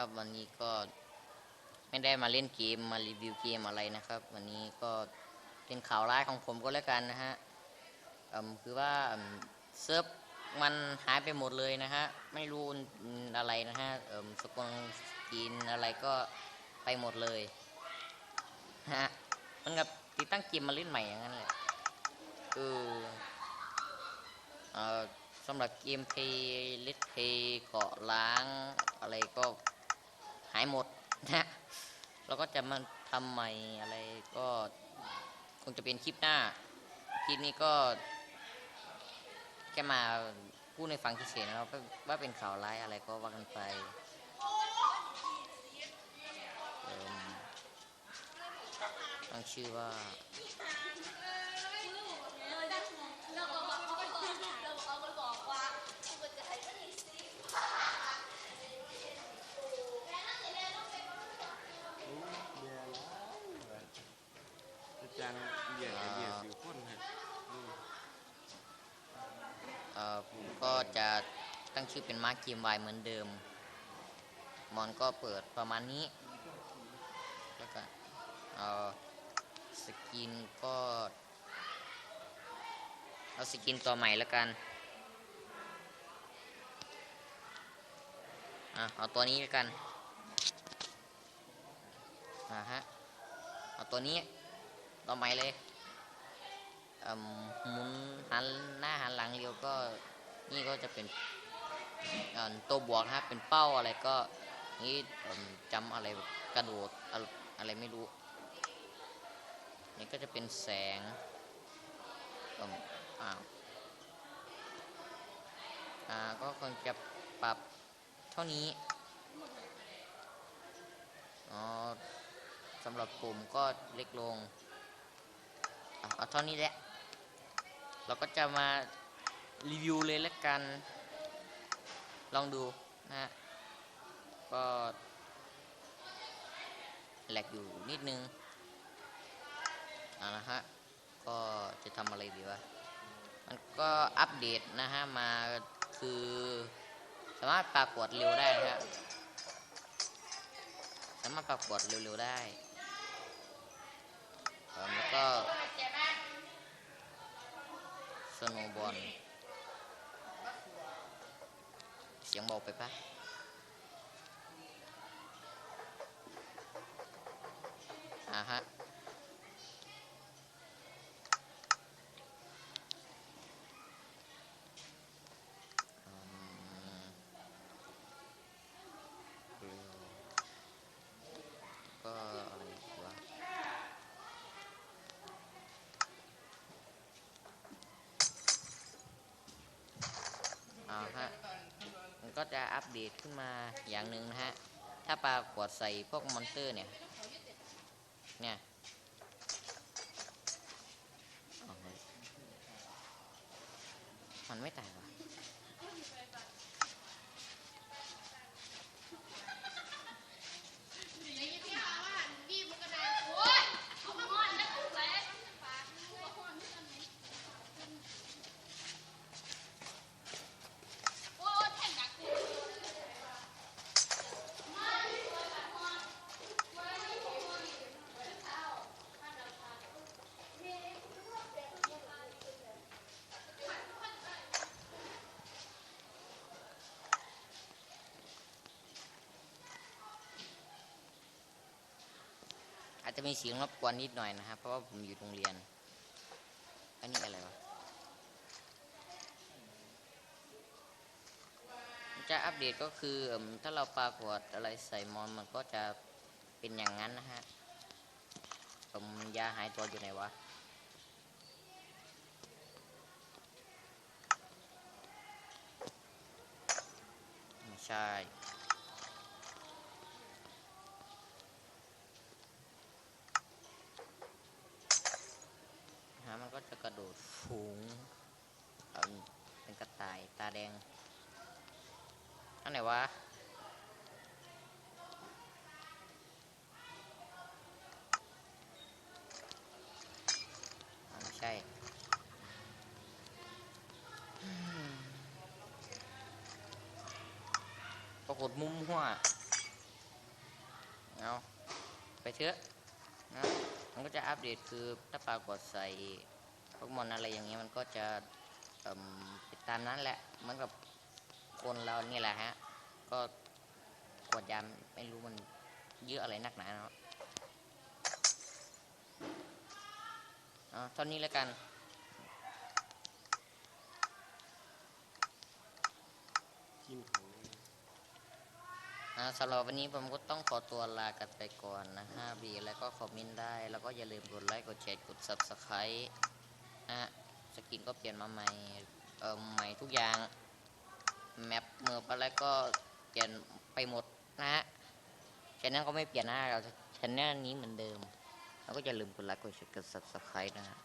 ครับ วันนี้ก็ไม่ได้มาเล่นเกมมารีวิวเกมอะไรนะครับ วันนี้ก็เป็นข่าวร้ายของผมก็แล้วกันนะฮะคือว่าเซิร์ฟมันหายไปหมดเลยนะฮะไม่รู้อะไรนะฮะเอ่มสกงกินอะไรก็ไปหมดเลยฮะมันกับติดตั้งเกมมาเล่นใหม่อย่างนั้นแหละเออเออสำหรับเกมเพย์เลดเพย์เกาะล้างอะไรก็ หายหมดนะเราก็จะมาทำใหม่อะไรก็คงจะเป็นคลิปหน้า คลิปนี้ก็แค่มาพูดในฟังเฉยๆนะครับว่าว่าเป็นข่าวร้ายอะไรก็ว่ากันไปตั้งชื่อว่า อารเหยียดกับเหยียดสิวข้นฮะอืมเอ่อผมก็จะตั้งชื่อเป็นมาร์คเกมไวเหมือนเดิม มอนก็เปิดประมาณนี้ แล้วก็เอ่อสกินก็เอาสกินตัวใหม่แล้วกัน อะ เอาตัวนี้แล้วกัน อ่าฮะ เอาตัวนี้ ตัวใหม่เลยหมุนหันหน้าหันหลังเร็วก็นี่ก็จะเป็นตัวบวกนะครับเป็นเป้าอะไรก็นี่จำอะไรกระโดดอะไรไม่รู้นี่ก็จะเป็นแสงอิ่มอ้าวอ่าก็คงจะปรับเท่านี้อ๋อสำหรับผมก็เล็กลง เอาเท่านี้แหละ เราก็จะมารีวิวเลยแล้วกัน ลองดูนะฮะ ก็แหลกอยู่นิดนึงเอาละฮะ ก็จะทำอะไรดีวะ มันก็อัปเดตนะฮะ มาคือสามารถปรากฏเร็วได้นะฮะ สามารถปรากฏเร็วๆได้เอิ่มแล้วก็ส โนบอลเสียงเบาไปปะอ่าฮะ อืมเร็วก็อะไรอีกวะอ่าฮะ มันก็ จะอัปเดตขึ้นมาอย่างหนึ่งนะฮะ ถ้าปลากฏใส่พวกมอนเตอร์เนี่ย เนี่ยเอาเฮ้ยมันไม่ตายวะ อา จจะมีเสียงรบกวนนิดหน่อยนะครับ เพราะว่าผมอยู่โรงเรียน อันนี้อะไรวะจะอัปเดตก็คือถ้าเราปรากฏอะไรใส่มอนมันก็จะเป็นอย่างนั้นนะฮะผมยาหายตัวอยู่ไหนวะไม่ใช่ ฮะมัน ก็จะกระโดดฟูงเป็นกระต่ายตาแดง อันไหนวะไม่ใช่ปรากฏมุมหัวเอาไปเถอะนะมันก็จะอัปเดตคือถ้าปรากฏใส่ โปเกมอนอะไรอย่างเงี้ยมันก็จะติดตามนั้นแหละเหมือนกับคนเรานี่แหละฮะ ก็กดยามไม่รู้มันเยอะอะไรนักหนาเนาะเอาเท่านี้แล้วกันกินของสำหรับวันนี้ผมก็ต้องขอตัวลากันไปก่อนนะฮะบีแล้วก็คอมเมนต์ได้ แล้วก็อย่าลืมกดไลค์ กดแชร์ กด subscribe อะสกินก็เปลี่ยนมาใหม่เออใหม่ทุกอย่างแมปเมือไปแล้วก็เปลี่ยนไปหมดนะฮะชแนลก็ไม่เปลี่ยนหน้าเราชแนลนี้เหมือนเดิม แล้วก็อย่าลืมกดไลค์กดแชร์กด subscribe นะฮะ